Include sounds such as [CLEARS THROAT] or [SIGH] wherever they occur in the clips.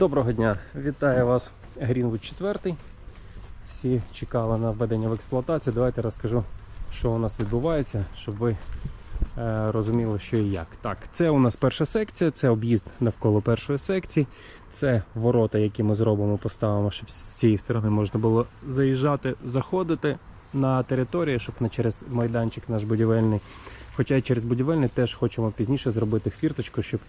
Доброго дня! Вітаю вас Greenwood 4. Всі чекали на введення в експлуатацію. Давайте розкажу, що у нас відбувається, щоб ви е, розуміли, що і як. Так, це у нас перша секція, це об'їзд навколо першої секції. Це ворота, які ми зробимо, поставимо, щоб з цієї сторони можна було заїжджати, заходити на територію, щоб не через майданчик наш будівельний. Хоча і через будівельний теж хочемо пізніше зробити фірточку, щоб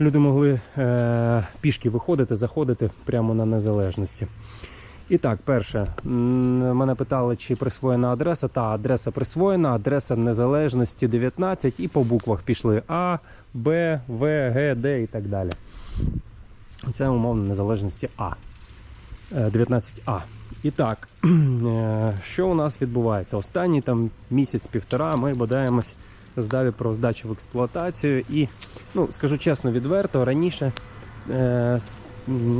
люди могли е, пішки виходити, заходити прямо на незалежності. І так, перше, мене питали, чи присвоєна адреса. Та адреса присвоєна, адреса незалежності 19 і по буквах пішли А, Б, В, Г, Д і так далі. Це умовно незалежності А. Е, 19А. І так, [CLEARS THROAT] е, що у нас відбувається? Останній там місяць-півтора ми бодаємось з про здачу в експлуатацію. І, ну, скажу чесно, відверто, раніше е,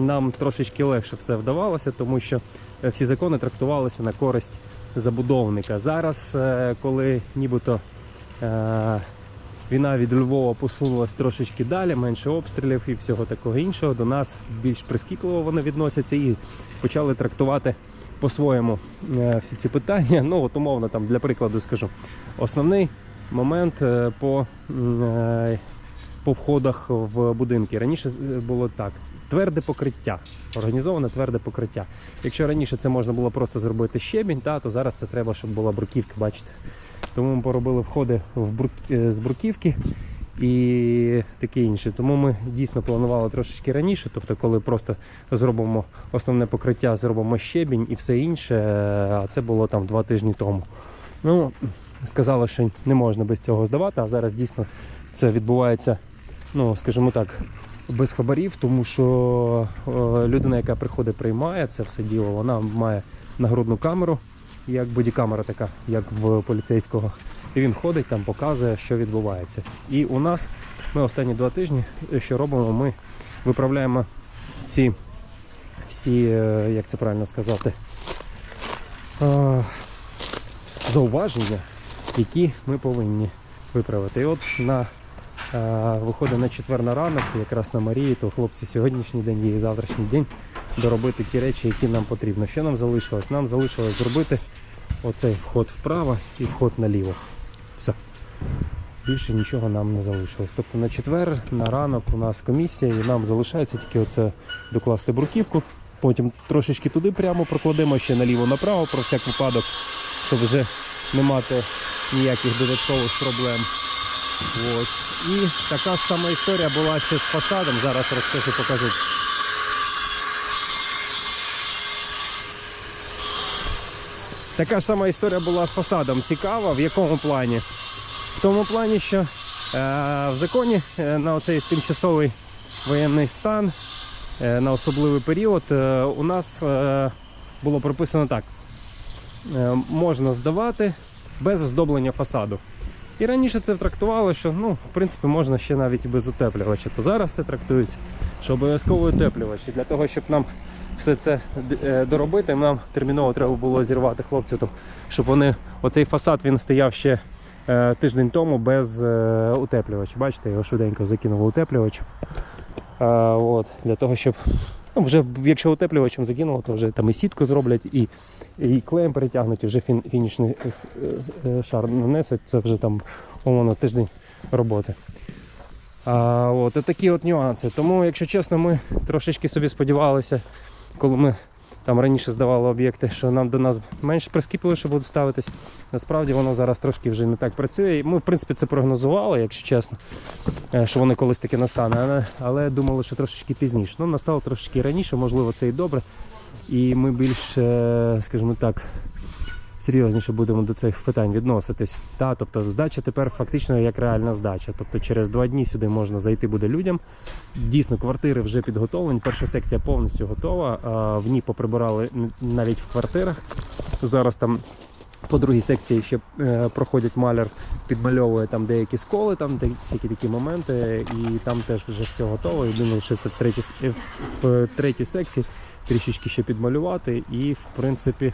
нам трошечки легше все вдавалося, тому що е, всі закони трактувалися на користь забудовника. Зараз, е, коли нібито е, війна від Львова посунулась трошечки далі, менше обстрілів і всього такого іншого, до нас більш прискіпливо вони відносяться і почали трактувати по-своєму е, всі ці питання. Ну, от умовно, там, для прикладу скажу, основний момент е, по, е, по входах в будинки. Раніше е, було так. Тверде покриття, організоване тверде покриття. Якщо раніше це можна було просто зробити щебінь, та, то зараз це треба, щоб була бруківка, бачите. Тому ми поробили входи в брук... з бруківки і таке інше. Тому ми дійсно планували трошечки раніше, тобто, коли просто зробимо основне покриття, зробимо щебінь і все інше, а це було там два тижні тому. Ну, сказали, що не можна без цього здавати, а зараз дійсно це відбувається, ну, скажімо так, без хабарів, тому що е, людина, яка приходить, приймає це все діло, вона має нагрудну камеру, як бодікамера така, як в поліцейського. І він ходить там, показує, що відбувається. І у нас ми останні два тижні, е, що робимо, ми виправляємо ці всі, е, як це правильно сказати, зауваження, які ми повинні виправити. І от на е, виходить на четвер на ранок, якраз на Марії, то хлопці сьогоднішній день і завтрашній день доробити ті речі, які нам потрібно. Що нам залишилось? Нам залишилось зробити оцей вход вправо і вход наліво. Все. Більше нічого нам не залишилось. Тобто на четвер, на ранок у нас комісія, і нам залишається тільки оце докласти бруківку. Потім трошечки туди прямо прокладемо ще наліво-направо про всяк випадок, щоб вже не мати ніяких додаткових проблем. От. І така сама історія була ще з фасадом. Зараз розкажу, покажу. Така ж сама історія була з фасадом. Цікава, в якому плані? В тому плані, що е, в законі е, на оцей тимчасовий воєнний стан, е, на особливий період, е, у нас е, було прописано так: е, можна здавати без оздоблення фасаду. І раніше це трактувало, що ну, в принципі можна ще навіть без утеплювача. То зараз це трактується, що обов'язково утеплювач. І для того, щоб нам все це е, доробити, нам терміново треба було зірвати хлопців, щоб вони оцей фасад він стояв ще е, тиждень тому без е, утеплювача. Бачите, його швиденько закинули утеплювач. Е, от, для того, щоб ну, вже якщо утеплювачем закинуло, то вже там і сітку зроблять, і, і клеєм перетягнуть, і вже фін, фінішний е, е, шар нанесуть. Це вже там умовно тиждень роботи. А, от, і такі от нюанси. Тому, якщо чесно, ми трошечки собі сподівалися, коли ми там раніше здавало об'єкти, що нам до нас менш прискіпливіше буде ставитись. Насправді воно зараз трошки вже не так працює. Ми, в принципі, це прогнозували, якщо чесно, е, що воно колись таки настане, але, але думали, що трошечки пізніше. Ну, настало трошечки раніше, можливо, це і добре. І ми більш, е, скажімо так, серйозніше будемо до цих питань відноситись. Та, тобто здача тепер фактично як реальна здача. Тобто через два дні сюди можна зайти буде людям. Дійсно, квартири вже підготовлені. Перша секція повністю готова. В ній поприбирали навіть в квартирах. Зараз там по другій секції ще е, проходять маляр, підмальовує там деякі сколи, там всякі такі моменти, і там теж вже все готово. Єдине, що це в третій, в, в третій секції трішечки ще підмалювати, і в принципі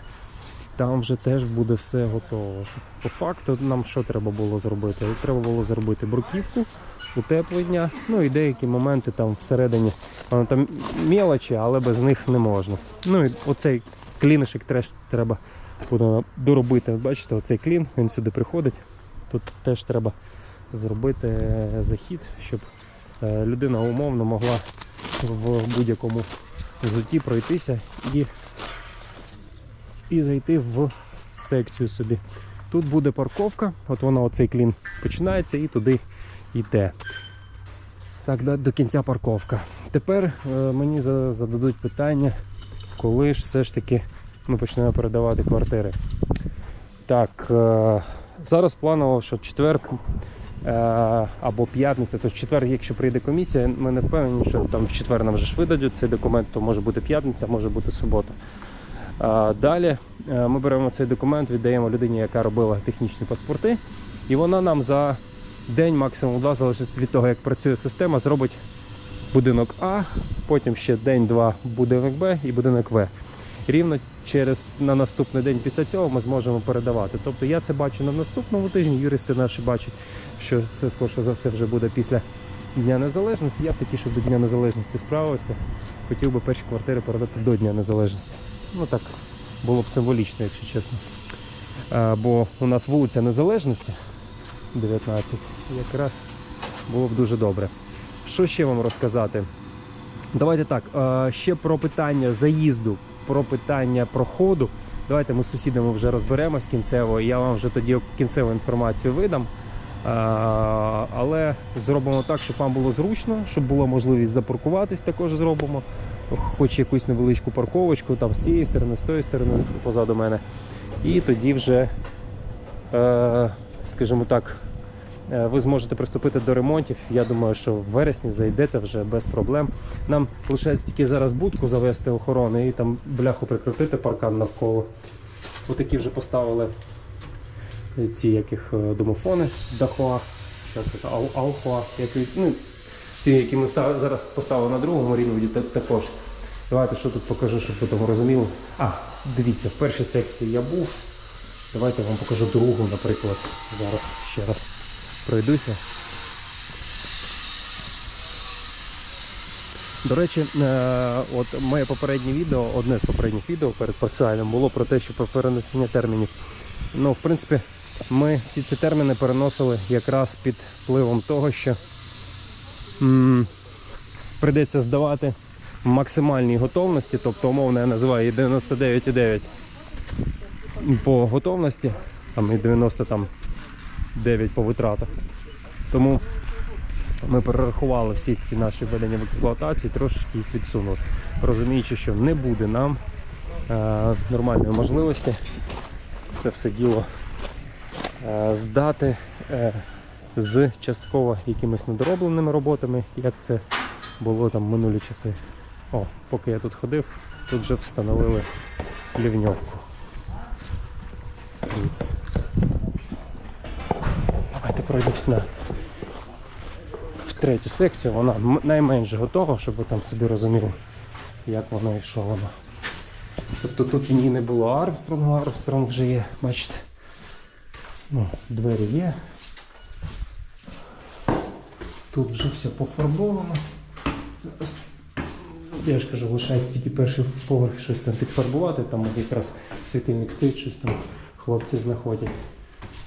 там вже теж буде все готово. По факту нам що треба було зробити? Треба було зробити бруківку, утеплення. Ну і деякі моменти там всередині. Воно там мелочі, але без них не можна. Ну і оцей клінишик теж треба буде доробити. Бачите, оцей клін, він сюди приходить. Тут теж треба зробити е, захід, щоб е, людина умовно могла в будь-якому взутті пройтися і, і зайти в секцію собі. Тут буде парковка, от вона оцей клін починається і туди йде. Так, до, кінця парковка. Тепер е, мені зададуть питання, коли ж все ж таки ми почнемо передавати квартири. Так, е, зараз планово, що четвер е, або п'ятниця, то четвер, якщо прийде комісія, ми не впевнені, що там в четвер нам вже ж видадуть цей документ, то може бути п'ятниця, може бути субота. Далі е, ми беремо цей документ, віддаємо людині, яка робила технічні паспорти, і вона нам за день, максимум два, залежить від того, як працює система, зробить будинок А, потім ще день-два будинок Б і будинок В. Рівно через на наступний день після цього ми зможемо передавати. Тобто я це бачу на наступному тижні, юристи наші бачать, що це скоріше за все вже буде після Дня Незалежності. Я б таки, щоб до Дня Незалежності справився, хотів би перші квартири передати до Дня Незалежності. Ну так було б символічно, якщо чесно. А, бо у нас вулиця Незалежності 19, якраз було б дуже добре. Що ще вам розказати? Давайте так, ще про питання заїзду, про питання проходу. Давайте ми з сусідами вже розберемось кінцево. Я вам вже тоді кінцеву інформацію видам. Але зробимо так, щоб вам було зручно, щоб була можливість запаркуватись, також зробимо. Хоч якусь невеличку парковочку, там з цієї сторони, з тої сторони, позаду мене. І тоді вже, е, скажімо так, Е, ви зможете приступити до ремонтів. Я думаю, що в вересні зайдете вже без проблем. Нам лишається тільки зараз будку завести охорони і там бляху прикрутити паркан навколо. Отакі вже поставили ці яких е, домофони Дахуа, як Алхуа, які, ну, ці, які ми зараз поставили на другому рівні, також. Давайте що тут покажу, щоб ви там розуміли. А, дивіться, в першій секції я був. Давайте вам покажу другу, наприклад. Зараз ще раз пройдуся. До речі, е, от моє попереднє відео, одне з попередніх відео перед працюванням було про те, що про перенесення термінів. Ну, в принципі, ми всі ці терміни переносили якраз під впливом того, що прийдеться здавати максимальній готовності, тобто умовно я називаю 99,9 по готовності, там і 90-9 по витратах. Тому ми перерахували всі ці наші введення в експлуатацію, трошки їх відсунули, розуміючи, що не буде нам е, нормальної можливості це все діло е, здати е, з частково якимись недоробленими роботами, як це було там минулі часи. О, поки я тут ходив, тут вже встановили лівньовку. Давайте пройдемось в третю секцію. Вона найменше готова, щоб ви там собі розуміли, як воно і що воно. Тобто тут її не було Армстронга, Армстронг вже є, бачите. Ну, двері є. Тут вже все пофарбовано. Я ж кажу, лишається тільки перший поверх щось там підфарбувати, там якраз світильник стоїть, щось там хлопці знаходять.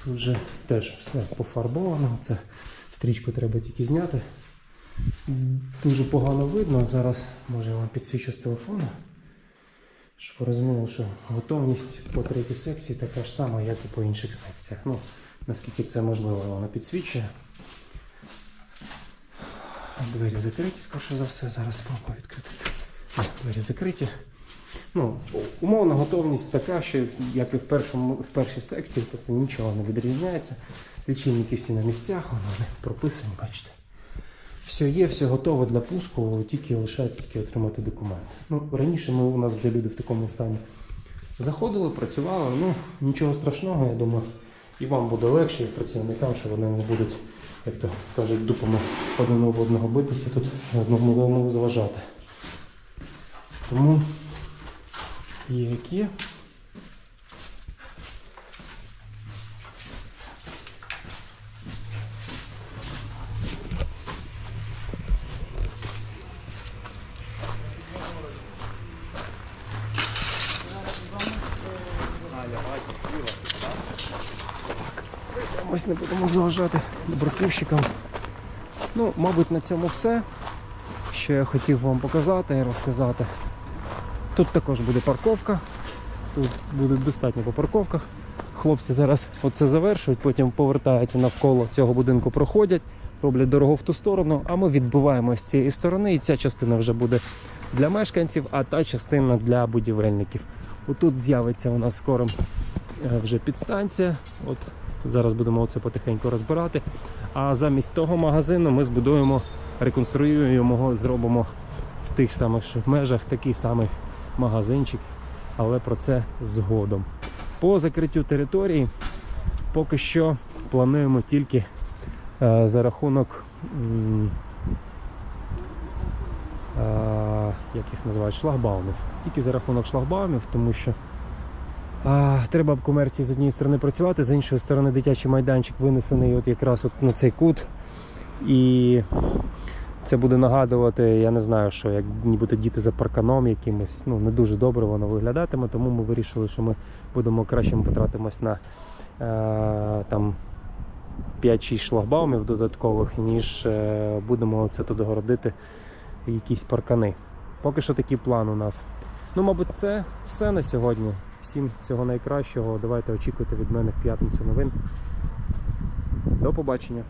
Тут вже теж все пофарбовано. Це стрічку треба тільки зняти. Дуже погано видно. Зараз може я вам підсвічу з телефону. Щоб ви розуміли, що готовність по третій секції така ж сама, як і по інших секціях. Ну, наскільки це можливо, вона підсвічує. Двері закриті, скоріше за все, зараз спробую відкрити. Двері закриті. Ну, умовна готовність така, що як і в, першому, в першій секції, тобто нічого не відрізняється. Лічильники всі на місцях, вони прописані, бачите. Все є, все готово для пуску, тільки лишається тільки отримати документи. Ну, раніше ми, у нас вже люди в такому стані заходили, працювали, ну нічого страшного, я думаю, і вам буде легше, і працівникам, що вони не будуть, як то кажуть, дупами одному в одного битися, тут одному одному зважати. Тому є які. Ось не будемо заважати бруківщикам. Ну, мабуть, на цьому все. Що я хотів вам показати і розказати. Тут також буде парковка. Тут буде достатньо по парковках. Хлопці зараз оце завершують, потім повертаються навколо цього будинку, проходять, роблять дорогу в ту сторону, а ми відбуваємо з цієї сторони, і ця частина вже буде для мешканців, а та частина для будівельників. Отут з'явиться у нас скоро е, вже підстанція. От зараз будемо це потихеньку розбирати. А замість того магазину ми збудуємо, реконструюємо його, зробимо в тих самих межах такий самий магазинчик, але про це згодом. По закриттю території поки що плануємо тільки е, за рахунок. е, як їх називають, шлагбаумів. Тільки за рахунок шлагбаумів, тому що а, треба в комерції з однієї сторони працювати, з іншої сторони дитячий майданчик винесений от якраз от на цей кут. І це буде нагадувати, я не знаю, що як нібито діти за парканом якимось, ну не дуже добре воно виглядатиме, тому ми вирішили, що ми будемо краще потратимось на е, там 5-6 шлагбаумів додаткових, ніж е, будемо це туди городити якісь паркани. Поки що такий план у нас. Ну, мабуть, це все на сьогодні. Всім всього найкращого. Давайте очікуйте від мене в п'ятницю новин. До побачення.